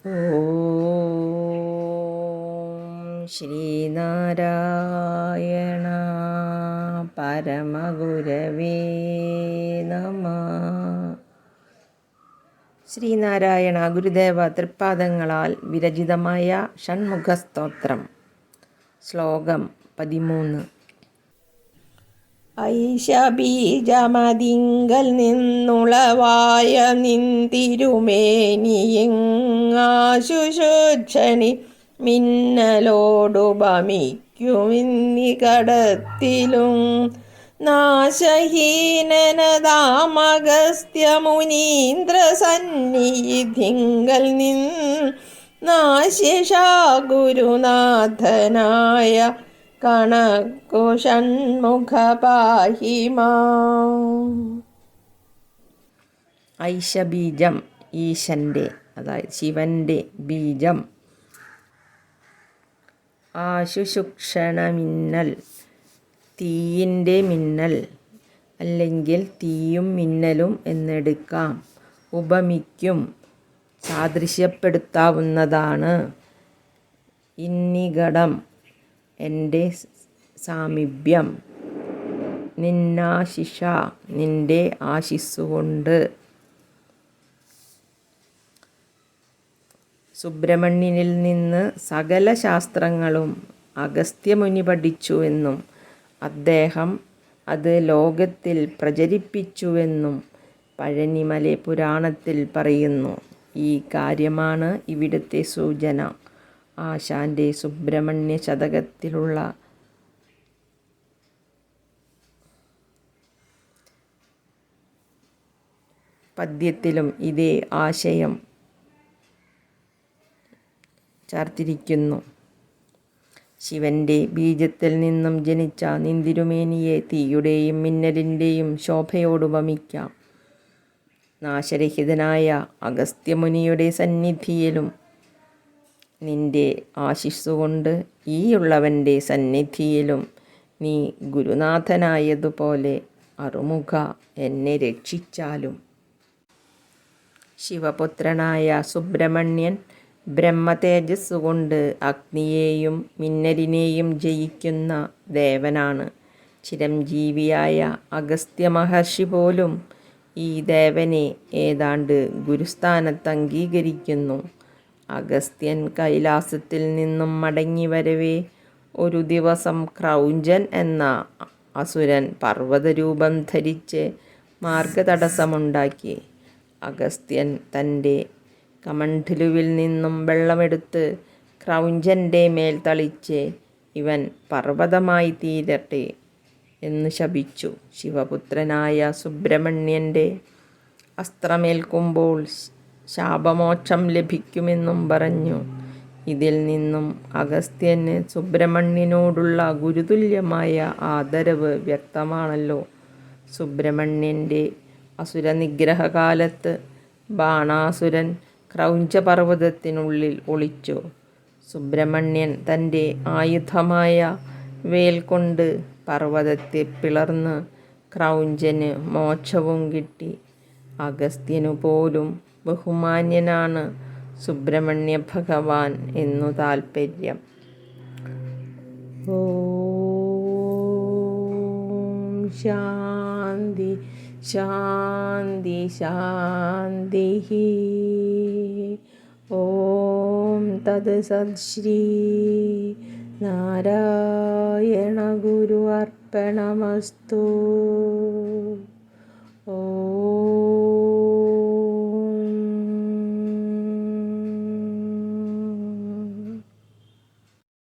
ശ്രീനാരായണ പരമഗുരവേ നമ. ശ്രീനാരായണ ഗുരുദേവ തൃപ്പാദങ്ങളാൽ വിരചിതമായ ഷൺമുഖസ്തോത്രം ശ്ലോകം പതിമൂന്ന്. ഐശബീജമതിങ്കൽ നിന്നുളവായ നിന്തിരുമേനിയെങ്ങാശുശോക്ഷണി മിന്നലോടുപമിക്കുമിന്നി കടത്തിലും നാശഹീനനദാമഗസ്ത്യമുനീന്ദ്ര സന്നിധിങ്കൽ നിൻ നാശിഷാ ഗുരുനാഥനായ കണക്കു ഐഷബീജം ഈശന്റെ അതായത് ശിവന്റെ ബീജം. ആശുശുക്ഷണമിന്നൽ തീയിന്റെ മിന്നൽ അല്ലെങ്കിൽ തീയും മിന്നലും എന്നെടുക്കാം. ഉപമിക്കും സാദൃശ്യപ്പെടുത്താവുന്നതാണ്. ഇന്നിഘടം എന്റെ സാമീപ്യം. നിന്നാശിഷ നിന്റെ ആശിസ്സുകൊണ്ട്. സുബ്രഹ്മണ്യനിൽ നിന്ന് സകല ശാസ്ത്രങ്ങളും അഗസ്ത്യമുനി പഠിച്ചുവെന്നും അദ്ദേഹം അത് ലോകത്തിൽ പ്രചരിപ്പിച്ചുവെന്നും പഴനിമല പുരാണത്തിൽ പറയുന്നു. ഈ കാര്യമാണ് ഇവിടുത്തെ സൂചന. ആശാന്റെ സുബ്രഹ്മണ്യ ശതകത്തിലുള്ള പദ്യത്തിലും ഇതേ ആശയം ചേർത്തിരിക്കുന്നു. ശിവന്റെ ബീജത്തിൽ നിന്നും ജനിച്ച നിന്തിരുമേനിയെ തീയുടെയും മിന്നലിന്റെയും ശോഭയോടുപമിക്കാം നാശരഹിതനായ അഗസ്ത്യമുനിയുടെ സന്നിധിയിലും നിന്റെ ആശിസ്സുകൊണ്ട് ഈയുള്ളവന്റെ സന്നിധിയിലും നീ ഗുരുനാഥനായതുപോലെ അറുമുഖ എന്നെ രക്ഷിച്ചാലും. ശിവപുത്രനായ സുബ്രഹ്മണ്യൻ ബ്രഹ്മതേജസ്സുകൊണ്ട് അഗ്നിയെയും മിന്നലിനെയും ജയിക്കുന്ന ദേവനാണ്. ചിരഞ്ജീവിയായ അഗസ്ത്യ മഹർഷി പോലും ഈ ദേവനെ ഏതാണ്ട് ഗുരുസ്ഥാനത്ത് അംഗീകരിക്കുന്നു. അഗസ്ത്യൻ കൈലാസത്തിൽ നിന്നും മടങ്ങി വരവേ ഒരു ദിവസം ക്രൗഞ്ചൻ എന്ന അസുരൻ പർവതരൂപം ധരിച്ച് മാർഗതടസ്സമുണ്ടാക്കി. അഗസ്ത്യൻ തന്റെ കമണ്ഠിലുവിൽ നിന്നും വെള്ളമെടുത്ത് ക്രൗഞ്ചന്റെ മേൽ തളിച്ച് ഇവൻ പർവതമായി തീരട്ടെ എന്ന് ശപിച്ചു ശിവപുത്രനായ സുബ്രഹ്മണ്യന്റെ അസ്ത്രമേൽക്കുമ്പോൾ ശാപമോക്ഷം ലഭിക്കുമെന്നും പറഞ്ഞു. ഇതിൽ നിന്നും അഗസ്ത്യന് സുബ്രഹ്മണ്യനോടുള്ള ഗുരുതുല്യമായ ആദരവ് വ്യക്തമാണല്ലോ. സുബ്രഹ്മണ്യന്റെ അസുരനിഗ്രഹകാലത്ത് ബാണാസുരൻ ക്രൗഞ്ചപർവതത്തിനുള്ളിൽ ഒളിച്ചു. സുബ്രഹ്മണ്യൻ തന്റെ ആയുധമായ വേൽ കൊണ്ട് പർവതത്തെ പിളർന്ന് ക്രൗഞ്ചന് മോക്ഷവും കിട്ടി. അഗസ്ത്യനു പോലും ബഹുമാന്യനാണ് സുബ്രഹ്മണ്യ ഭഗവാൻ എന്നു താൽപ്പര്യം ഓം ശാന്തി ശാന്തി ശാന്തി ഓം തത് സത്ശ്രീ നാരായണ ഗുരു അർപ്പണമസ്തു.